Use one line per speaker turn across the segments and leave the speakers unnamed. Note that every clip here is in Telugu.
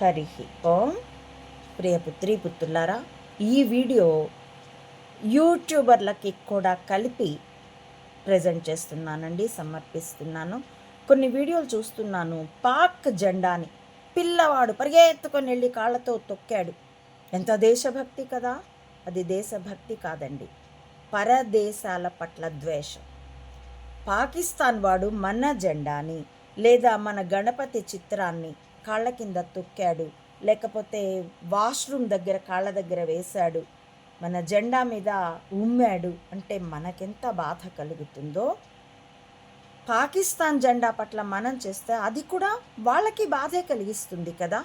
హరి ఓం. ప్రియ పుత్రి పుత్రులారా ఈ వీడియో యూట్యూబర్లకి కూడా కలిపి ప్రజెంట్ చేస్తున్నానండి సమర్పిస్తున్నాను. కొన్ని వీడియోలు చూస్తున్నాను. పాక్ జెండాని పిల్లవాడు పరిగెత్తుకొని వెళ్ళి కాళ్ళతో తొక్కాడు. ఎంత దేశభక్తి కదా! అది దేశభక్తి కాదండి. పరదేశాల పట్ల ద్వేషం. పాకిస్తాన్ వాడు మన జెండాని లేదా మన గణపతి చిత్రాన్ని కాళ్ళ కింద తొక్కాడు. లేకపోతే వాష్రూమ్ దగ్గర కాళ్ళ దగ్గర వేశాడు. మన జెండా మీద ఉమ్మాడు. అంటే మనకెంత బాధ కలుగుతుందో? పాకిస్తాన్ జెండా పట్ల మనం చేస్తే అది కూడా వాళ్ళకి బాధే కలిగిస్తుంది కదా?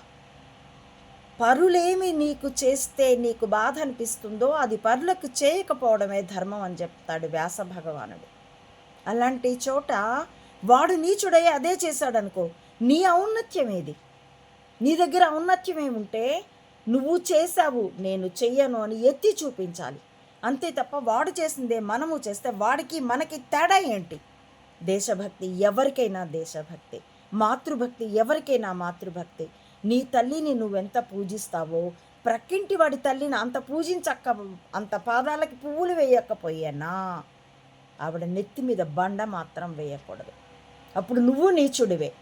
పరులేమి నీకు చేస్తే నీకు బాధ అనిపిస్తుందో అది పరులకు చేయకపోవడమే ధర్మం అని చెప్తాడు వ్యాస భగవానుడు. అలాంటి చోట వాడు నీచుడై అదే చేశాడనుకో నీ ఔన్నత్యం ఏది? నీ దగ్గర ఔన్నత్యం ఏముంటే నువ్వు చేశావు నేను చెయ్యను అని ఎత్తి చూపించాలి. అంతే తప్ప వాడు చేసిందే మనము చేస్తే వాడికి మనకి తేడా ఏంటి? దేశభక్తి ఎవరికైనా దేశభక్తి. మాతృభక్తి ఎవరికైనా మాతృభక్తి. నీ తల్లిని నువ్వెంత పూజిస్తావో ప్రక్కింటి వాడి తల్లిని అంత పూజించక్క అంత పాదాలకి పువ్వులు వేయకపోయానా? ఆవిడ నెత్తి మీద బండ మాత్రం వేయకూడదు. అప్పుడు నువ్వు నీచుడివే.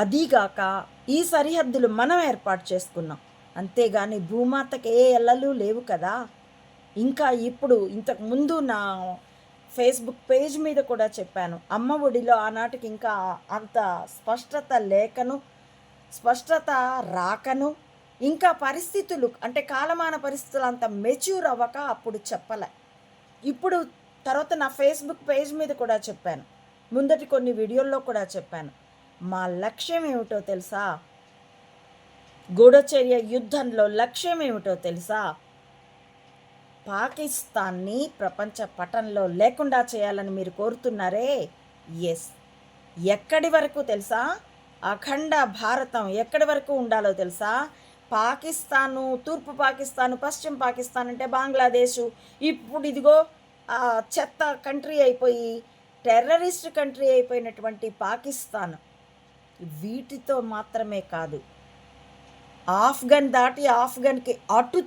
అదీగాక ఈ సరిహద్దులు మనం ఏర్పాటు చేసుకున్నాం. అంతేగాని భూమాతకి ఏ ఎల్లలు లేవు కదా. ఇంకా ఇప్పుడు ఇంతకు ముందు నా ఫేస్బుక్ పేజ్ మీద కూడా చెప్పాను. అమ్మ ఒడిలో ఆనాటికి ఇంకా అంత స్పష్టత లేకను స్పష్టత రాకను ఇంకా పరిస్థితులు అంటే కాలమాన పరిస్థితులు అంత మెచ్యూర్ అవ్వక అప్పుడు చెప్పలే. ఇప్పుడు తర్వాత నా ఫేస్బుక్ పేజ్ మీద కూడా చెప్పాను. ముందటి కొన్ని వీడియోల్లో కూడా చెప్పాను. మా లక్ష్యం ఏమిటో తెలుసా? గూఢచర్య యుద్ధంలో లక్ష్యం ఏమిటో తెలుసా? పాకిస్తాన్ని ప్రపంచ పటంలో లేకుండా చేయాలని మీరు కోరుతున్నారే? ఎస్ ఎక్కడి వరకు తెలుసా? అఖండ భారతం ఎక్కడి వరకు ఉండాలో తెలుసా? పాకిస్తాను తూర్పు పాకిస్తాను పశ్చిమ పాకిస్తాన్ అంటే బంగ్లాదేశ్. ఇప్పుడు ఇదిగో చెత్త కంట్రీ అయిపోయి టెర్రరిస్ట్ కంట్రీ అయిపోయినటువంటి పాకిస్తాన్. వీటితో మాత్రమే కాదు. ఆఫ్ఘన్ దాటి ఆఫ్ఘన్కి అటు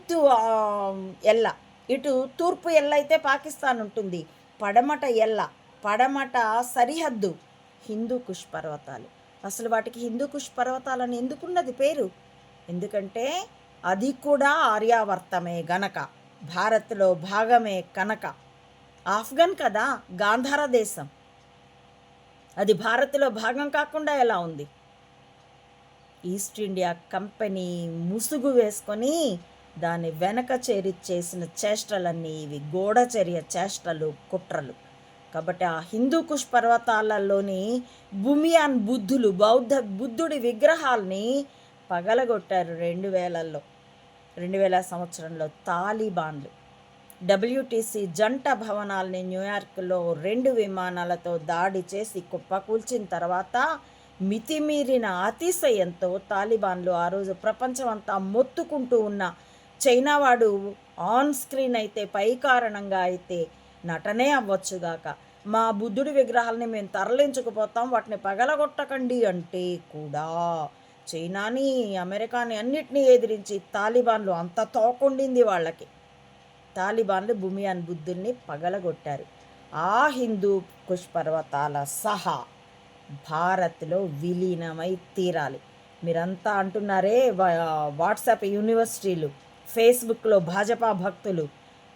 ఎల్ల. ఇటు తూర్పు ఎల్ల అయితే పాకిస్తాన్ ఉంటుంది. పడమట ఎల్ల. పడమట సరిహద్దు. హిందూ కుష్ పర్వతాలు. అసలు వాటికి హిందూ కుష్ పర్వతాలని ఎందుకున్నది పేరు? ఎందుకంటే అది కూడా ఆర్యావర్తమే గనక. భారత్లో భాగమే కనుక. ఆఫ్ఘన్ కదా గాంధార దేశం. అది భారత్లో భాగం కాకుండా ఎలా ఉంది? ఈస్ట్ ఇండియా కంపెనీ ముసుగు వేసుకొని దాని వెనక చేరి చేసిన చేష్టలన్నీ ఇవి గోడచర్య చేష్టలు కుట్రలు. కాబట్టి ఆ హిందూ కుష్ పర్వతాలలోని భూమియాన్ బుద్ధులు బౌద్ధ బుద్ధుడి విగ్రహాల్ని పగలగొట్టారు రెండు వేలల్లో. రెండు వేల సంవత్సరంలో తాలిబాన్లు. డబ్ల్యూటీసీ జంట భవనాల్ని న్యూయార్క్లో రెండు విమానాలతో దాడి చేసి కుప్పకూల్చిన తర్వాత మితిమీరిన అతిశయంతో తాలిబాన్లు ఆ రోజు ప్రపంచమంతా మొత్తుకుంటూ ఉన్న చైనా వాడు ఆన్ స్క్రీన్ అయితే పై కారణంగా అయితే నటనే అవ్వచ్చుగాక మా బుద్ధుడి విగ్రహాలని మేము తరలించకపోతాం వాటిని పగలగొట్టకండి అంటే కూడా. చైనాని అమెరికాని అన్నిటినీ ఎదిరించి తాలిబాన్లు అంత తోకుండింది వాళ్ళకి. తాలిబాన్లు భూమియాన్ బుద్ధుల్ని పగలగొట్టారు. ఆ హిందూ కుష్ పర్వతాల సహా భారత్లో విలీనమై తీరాలి. మీరంతా అంటున్నారే వాట్సాప్ యూనివర్సిటీలు ఫేస్బుక్లో భాజపా భక్తులు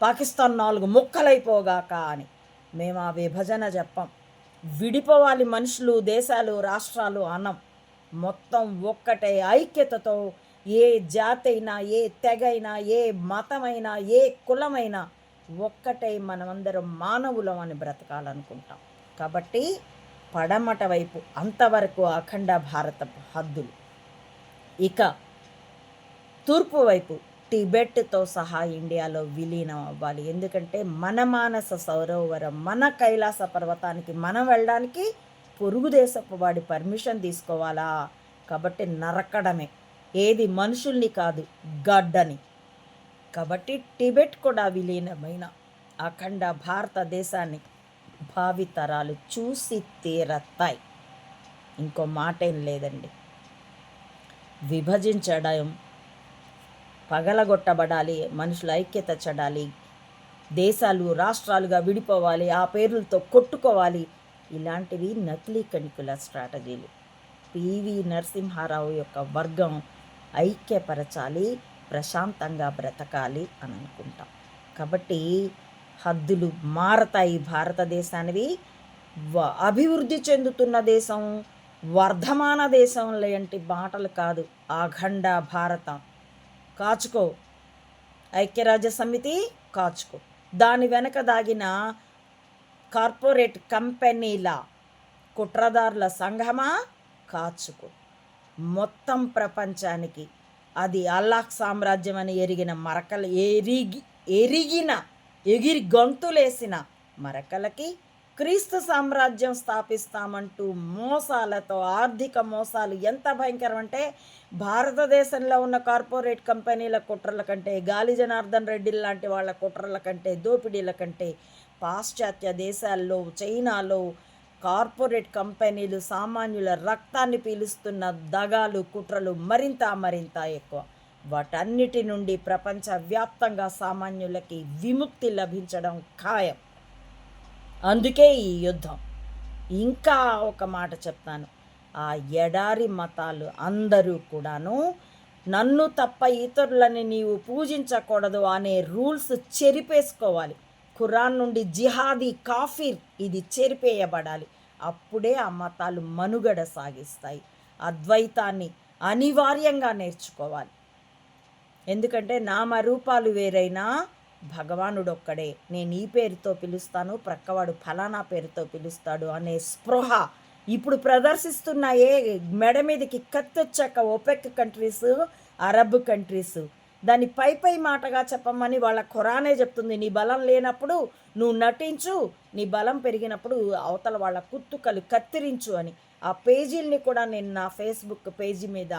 పాకిస్తాన్ నాలుగు ముక్కలైపోగాక అని. మేము ఆ విభజన చెప్పం విడిపోవాలి మనుషులు దేశాలు రాష్ట్రాలు అన్నం మొత్తం ఒక్కటే ఐక్యతతో ఏ జాతైనా ఏ తెగైనా ఏ మతమైనా ఏ కులమైనా ఒక్కటై మనమందరం మానవులం అని బ్రతకాలనుకుంటాం. కాబట్టి పడమట వైపు అంతవరకు అఖండ భారత హద్దులు. ఇక తూర్పు వైపు టిబెట్తో సహా ఇండియాలో విలీనం అవ్వాలి. ఎందుకంటే మన మానస సౌరోవరం మన కైలాస పర్వతానికి మనం వెళ్ళడానికి పొరుగు దేశపు వాడి పర్మిషన్ తీసుకోవాలా? కాబట్టి నరకడమే. ఏది మనుషుల్ని కాదు గడ్డని. కాబట్టి టిబెట్ కూడా విలీనమైన అఖండ భారతదేశాన్ని భావితరాలు చూసి తీరత్తాయి ఇంకో మాట ఏం లేదండి. విభజించడం పగలగొట్టబడాలి మనుషుల ఐక్యత చెడాలి దేశాలు రాష్ట్రాలుగా విడిపోవాలి ఆ పేర్లతో కొట్టుకోవాలి ఇలాంటివి నకిలీ కణికుల స్ట్రాటజీలు. పివి నరసింహారావు యొక్క వర్గం ఐక్యపరచాలి ప్రశాంతంగా బ్రతకాలి అని అనుకుంటాం. కాబట్టి హద్దులు మారతాయి భారతదేశానివి. వ- అభివృద్ధి చెందుతున్న దేశం వర్ధమాన దేశం లాంటి మాటలు కాదు. అఖండ భారతం. కాచుకో. ఐక్యరాజ్య సమితి కాచుకో. దాని వెనక దాగిన కార్పొరేట్ కంపెనీల కుట్రదారుల సంఘమా? కాచుకో. మొత్తం ప్రపంచానికి. అది అల్లాహ్ సామ్రాజ్యం అని ఎరిగిన మరకలు ఎరిగి ఎరిగిన ఎగిరి గొంతులేసిన మరకలకి క్రీస్తు సామ్రాజ్యం స్థాపిస్తామంటూ మోసాలతో ఆర్థిక మోసాలు ఎంత భయంకరం అంటే భారతదేశంలో ఉన్న కార్పొరేట్ కంపెనీల కుట్రల కంటే గాలి జనార్దన్ రెడ్డి లాంటి వాళ్ళ కుట్రల కంటే దోపిడీల కంటే పాశ్చాత్య దేశాల్లో చైనాలో కార్పొరేట్ కంపెనీలు సామాన్యుల రక్తాన్ని పీలుస్తున్న దగాలు కుట్రలు మరింత మరింత ఎక్కువ. వాటన్నిటి నుండి ప్రపంచవ్యాప్తంగా సామాన్యులకి విముక్తి లభించడం ఖాయం. అందుకే ఈ యుద్ధం. ఇంకా ఒక మాట చెప్తాను. ఆ ఎడారి మతాలు అందరూ కూడాను నన్ను తప్ప ఇతరులని నీవు పూజించకూడదు అనే రూల్స్ చెరిపేసుకోవాలి. ఖురాన్ నుండి జిహాదీ కాఫీర్ ఇది చెరిపేయబడాలి. అప్పుడే ఆ మతాలు మనుగడ సాగిస్తాయి. అద్వైతాన్ని అనివార్యంగా నేర్చుకోవాలి. ఎందుకంటే నామరూపాలు వేరైనా భగవానుడు ఒక్కడే నేను ఈ పేరుతో పిలుస్తాను ప్రక్కవాడు ఫలానా పేరుతో పిలుస్తాడు అనే స్పృహ ఇప్పుడు ప్రదర్శిస్తున్న ఏ మెడ మీదకి కత్తొచ్చాక ఒపెక్ కంట్రీస్ అరబ్ కంట్రీస్ దాన్ని పై పై మాటగా చెప్పమని వాళ్ళ ఖురానే చెప్తుంది. నీ బలం లేనప్పుడు నువ్వు నటించు నీ బలం పెరిగినప్పుడు అవతల వాళ్ళ కుత్తుకలు కత్తిరించు అని. ఆ పేజీల్ని కూడా నేను నా ఫేస్బుక్ పేజీ మీద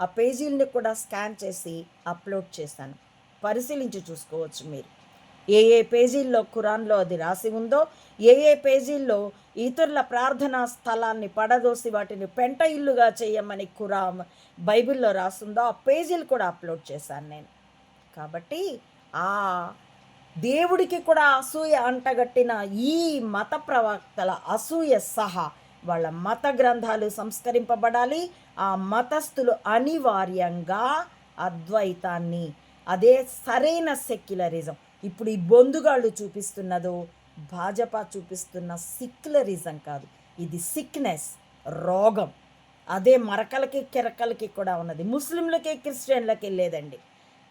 ఆ పేజీల్ని కూడా స్కాన్ చేసి అప్లోడ్ చేశాను. పరిశీలించి చూసుకోవచ్చు మీరు. ఏ ఏ పేజీల్లో ఖురాన్లో అది రాసి ఉందో ఏ ఏ పేజీల్లో ఇతరుల ప్రార్థనా స్థలాన్ని పడదోసి వాటిని పెంట ఇల్లుగా చేయమని ఖురాన్ బైబిల్లో రాస్తుందో ఆ పేజీలు కూడా అప్లోడ్ చేశాను నేను. కాబట్టి ఆ దేవుడికి కూడా అసూయ అంటగట్టిన ఈ మత ప్రవక్తల అసూయ సహా వాళ్ళ మత గ్రంథాలు సంస్కరింపబడాలి. ఆ మతస్థులు అనివార్యంగా అద్వైతాన్ని అదే సరైన సెక్యులరిజం ఇప్పుడు ఈ బొందుగాళ్ళు చూపిస్తున్నదో భాజపా చూపిస్తున్న సిక్యులరిజం కాదు. ఇది సిక్నెస్ రోగం. అదే మరకలకి కిరకలకి కూడా ఉన్నది. ముస్లింలకి క్రిస్టియన్లకి లేదండి.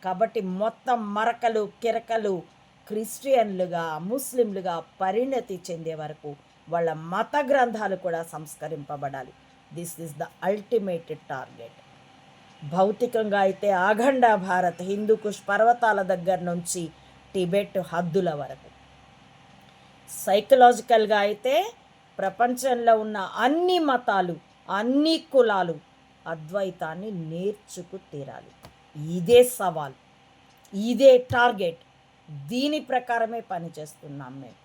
కాబట్టి మొత్తం మరకలు కిరకలు క్రిస్టియన్లుగా ముస్లింలుగా పరిణతి చెందే వరకు వాళ్ళ మత గ్రంథాలు కూడా సంస్కరింపబడాలి. This is the ultimate target భౌతికంగా అయితే అఖండ భారత్ హిందూకుష్ పర్వతాల దగ్గర నుంచి టిబెట్ హద్దుల వరకు. సైకలాజికల్గా అయితే ప్రపంచంలో ఉన్న అన్ని మతాలు అన్ని కులాలు అద్వైతాన్ని నేర్చుకు తీరాలి. ఇదే సవాల్ ఇదే టార్గెట్. దీని ప్రకారమే పనిచేస్తున్నాం మేము.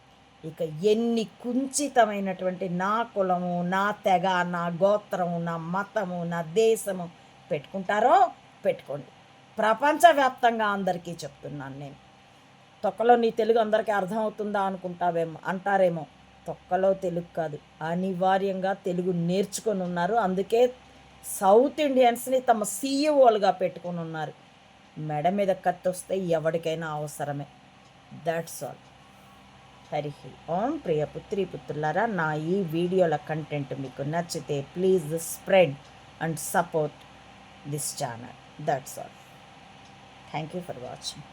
ఇక ఎన్ని కుంచితమైనటువంటి నా కులము నా తెగ నా గోత్రము నా మతము నా దేశము పెట్టుకుంటారో పెట్టుకోండి. ప్రపంచవ్యాప్తంగా అందరికీ చెప్తున్నాను నేను. తొక్కలో నీ తెలుగు అందరికీ అర్థమవుతుందా అనుకుంటావేమో అంటారేమో. తొక్కలో తెలుగు కాదు అనివార్యంగా తెలుగు నేర్చుకొని ఉన్నారు. అందుకే సౌత్ ఇండియన్స్ని తమ సీఈఓలుగా పెట్టుకొని ఉన్నారు. మెడ మీద కత్తి వస్తే ఎవరికైనా అవసరమే. దట్స్ ఆల్ హరి ఓం ప్రియ పుత్రి పుత్రులారా నా ఈ వీడియోల కంటెంట్ మీకు నచ్చితే please spread and support this channel. That's all thank you for watching